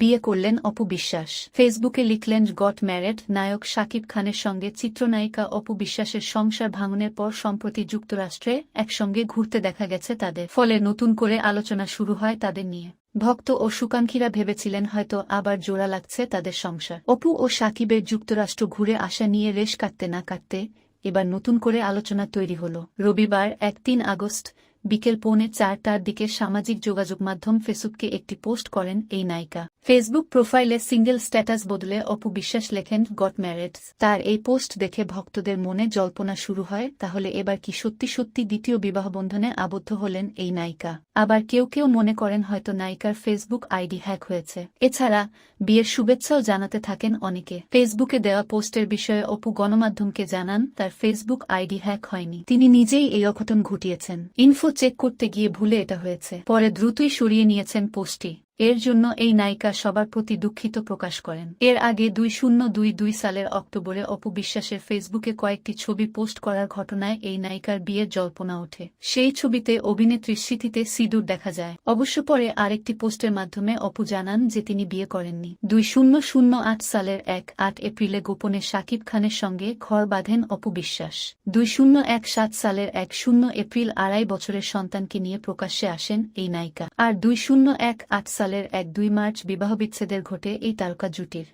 বিয়ে করলেন অপু বিশ্বাস। ফেসবুকে লিখলেন, গট ম্যারেড নায়ক শাকিব খানের সঙ্গে চিত্রনায়িকা অপু বিশ্বাসের সংসার ভাঙনের পর সম্প্রতি যুক্তরাষ্ট্রে একসঙ্গে ঘুরতে দেখা গেছে তাদের। ফলে নতুন করে আলোচনা শুরু হয় তাদের নিয়ে। ভক্ত ও সুকাঙ্ক্ষীরা ভেবেছিলেন হয়তো আবার জোড়া লাগছে তাদের সংসার। অপু ও সাকিবের যুক্তরাষ্ট্র ঘুরে আসা নিয়ে রেশ কাটতে না কাটতে এবার নতুন করে আলোচনা তৈরি হল। রবিবার এক তিন আগস্ট বিকেল পৌনে চারটার দিকে সামাজিক যোগাযোগ মাধ্যম ফেসবুককে একটি পোস্ট করেন এই নায়িকা। ফেসবুক প্রোফাইলে সিঙ্গেল স্ট্যাটাস বদলে অপু বিশ্বাস লেখেন গট ম্যারেড তার এই পোস্ট দেখে ভক্তদের মনে জল্পনা শুরু হয়, তাহলে এবার কি সত্যি সত্যি দ্বিতীয় বিবাহ বন্ধনে আবদ্ধ হলেন এই নায়িকা? আবার কেউ কেউ মনে করেন, হয়তো নায়িকার ফেসবুক আইডি হ্যাক হয়েছে। এছাড়া, বিয়ের শুভেচ্ছাও জানাতে থাকেন অনেকে। ফেসবুকে দেওয়া পোস্টের বিষয়ে অপু গণমাধ্যমকে জানান, তার ফেসবুক আইডি হ্যাক হয়নি। তিনি নিজেই এই অঘটন ঘটিয়েছেন। ইনফো চেক করতে গিয়ে ভুলে এটা হয়েছে। পরে দ্রুতই সরিয়ে নিয়েছেন পোস্টটি। এর জন্য এই নায়িকা সবার প্রতি দুঃখিত প্রকাশ করেন। এর আগে দুই শূন্য দুই দুই সালের অক্টোবরে অপু বিশ্বাসের ফেসবুকে কয়েকটি ছবি পোস্ট করার ঘটনায় এই নায়িকার বিয়ের জল্পনা ওঠে। সেই ছবিতে অভিনেত্রীর স্মৃতিতে সিঁদুর দেখা যায়। অবশ্য পরে আরেকটি পোস্টের মাধ্যমে অপু জানান যে তিনি বিয়ে করেননি। দুই শূন্য শূন্য আট সালের এক আট এপ্রিলে গোপনে শাকিব খানের সঙ্গে ঘর বাঁধেন অপু বিশ্বাস। দুই শূন্য এক সাত সালের এক শূন্য এপ্রিল আড়াই বছরের সন্তানকে নিয়ে প্রকাশ্যে আসেন এই নায়িকা। আর দুই শূন্য এক আট সালের এক দুই মার্চ বিবাহবিচ্ছেদের ঘটে এই তারকা জুটির।